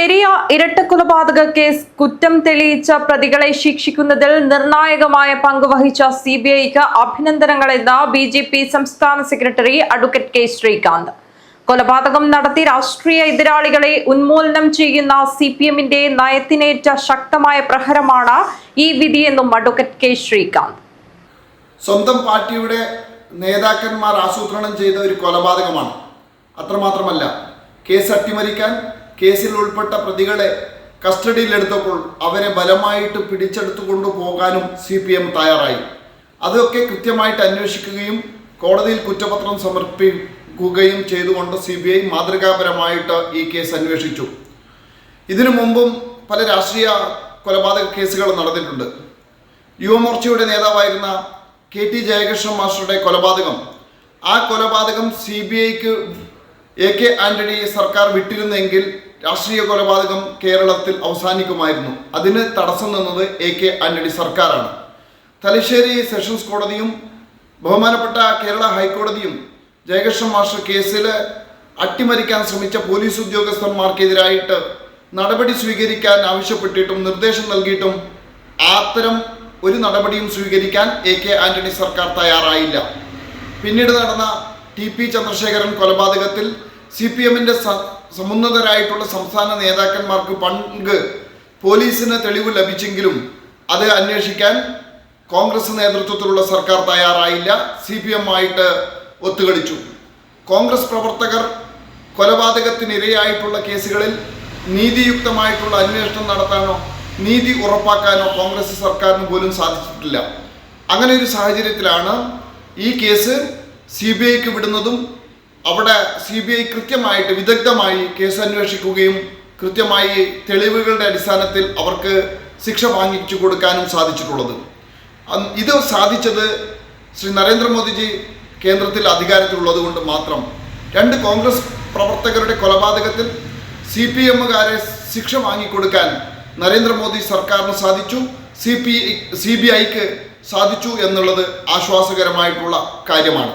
Periya ഇരട്ടക്കൊലപാതക case കുറ്റം തെളിയിച്ച പ്രതികളെ ശിക്ഷിക്കുന്നതിൽ നിർണായകമായ പങ്ക് വഹിച്ച സി ബി ഐക്ക് അഭിനന്ദനങ്ങളെന്ന് ബി ജെ പി സംസ്ഥാന സെക്രട്ടറി അഡ്വക്കേറ്റ് കെ ശ്രീകാന്ത്. കൊലപാതകം നടത്തി രാഷ്ട്രീയ എതിരാളികളെ ഉന്മൂലനം ചെയ്യുന്ന സി പി എമ്മിന്റെ നയത്തിനേറ്റ ശക്തമായ പ്രഹരമാണ് ഈ വിധിയെന്നും അഡ്വക്കേറ്റ് കെ ശ്രീകാന്ത്. സ്വന്തം പാർട്ടിയുടെ നേതാക്കന്മാർ ആസൂത്രണം ചെയ്ത ഒരു കൊലപാതകമാണ്. അത്രമാത്രമല്ല കേസ് അട്ടിമറിക്കാൻ കേസിൽ ഉൾപ്പെട്ട പ്രതികളെ കസ്റ്റഡിയിലെടുത്തപ്പോൾ അവരെ ബലമായിട്ട് പിടിച്ചെടുത്തു കൊണ്ടുപോകാനും സി പി എം തയ്യാറായി. അതൊക്കെ കൃത്യമായിട്ട് അന്വേഷിക്കുകയും കോടതിയിൽ കുറ്റപത്രം സമർപ്പിക്കുകയും ചെയ്തുകൊണ്ട് സി ബി ഐ മാതൃകാപരമായിട്ട് ഈ കേസ് അന്വേഷിച്ചു. ഇതിനു മുമ്പും പല രാഷ്ട്രീയ കൊലപാതക കേസുകൾ നടന്നിട്ടുണ്ട്. യുവമോർച്ചയുടെ നേതാവായിരുന്ന കെ ടി ജയകൃഷ്ണൻ മാസ്റ്ററുടെ കൊലപാതകം. ആ കൊലപാതകം സി ബി ഐക്ക് എ കെ ആന്റണി സർക്കാർ വിട്ടിരുന്നെങ്കിൽ രാഷ്ട്രീയ കൊലപാതകം കേരളത്തിൽ അവസാനിക്കുമായിരുന്നു. അതിന് തടസ്സം നിന്നത് എ കെ ആന്റണി സർക്കാരാണ്. തലശ്ശേരി സെഷൻസ് കോടതിയും ബഹുമാനപ്പെട്ട കേരള ഹൈക്കോടതിയും ജയകൃഷ്ണൻ മാസ്റ്റർ കേസിൽ അട്ടിമറിക്കാൻ ശ്രമിച്ച പോലീസ് ഉദ്യോഗസ്ഥന്മാർക്കെതിരായിട്ട് നടപടി സ്വീകരിക്കാൻ ആവശ്യപ്പെട്ടിട്ടും നിർദ്ദേശം നൽകിയിട്ടും അത്തരം ഒരു നടപടിയും സ്വീകരിക്കാൻ എ കെ ആന്റണി സർക്കാർ തയ്യാറായില്ല. പിന്നീട് നടന്ന ടി പി ചന്ദ്രശേഖരൻ കൊലപാതകത്തിൽ സി പി എമ്മിന്റെ സമുന്നതരായിട്ടുള്ള സംസ്ഥാന നേതാക്കന്മാർക്ക് പങ്ക് പോലീസിന് തെളിവ് ലഭിച്ചെങ്കിലും അത് അന്വേഷിക്കാൻ കോൺഗ്രസ് നേതൃത്വത്തിലുള്ള സർക്കാർ തയ്യാറായില്ല. സി പി എം ആയിട്ട് ഒത്തുകളിച്ചു. കോൺഗ്രസ് പ്രവർത്തകർ കൊലപാതകത്തിനിരയായിട്ടുള്ള കേസുകളിൽ നീതിയുക്തമായിട്ടുള്ള അന്വേഷണം നടത്താനോ നീതി ഉറപ്പാക്കാനോ കോൺഗ്രസ് സർക്കാരിന് പോലും സാധിച്ചിട്ടില്ല. അങ്ങനെ ഒരു സാഹചര്യത്തിലാണ് ഈ കേസ് സി ബി ഐക്ക് വിടുന്നതും അവിടെ സി ബി ഐ കൃത്യമായിട്ട് വിദഗ്ധമായി കേസ് അന്വേഷിക്കുകയും കൃത്യമായി തെളിവുകളുടെ അടിസ്ഥാനത്തിൽ അവർക്ക് ശിക്ഷ വാങ്ങിച്ചു കൊടുക്കാനും സാധിച്ചിട്ടുള്ളത്. ഇത് സാധിച്ചത് ശ്രീ നരേന്ദ്രമോദിജി കേന്ദ്രത്തിൽ അധികാരത്തിലുള്ളത് കൊണ്ട് മാത്രം. രണ്ട് കോൺഗ്രസ് പ്രവർത്തകരുടെ കൊലപാതകത്തിൽ സി പി എമ്മുകാരെ ശിക്ഷ വാങ്ങിക്കൊടുക്കാൻ നരേന്ദ്രമോദി സർക്കാരിന് സാധിച്ചു സി പി സി ബി ഐക്ക് സാധിച്ചു എന്നുള്ളത് ആശ്വാസകരമായിട്ടുള്ള കാര്യമാണ്.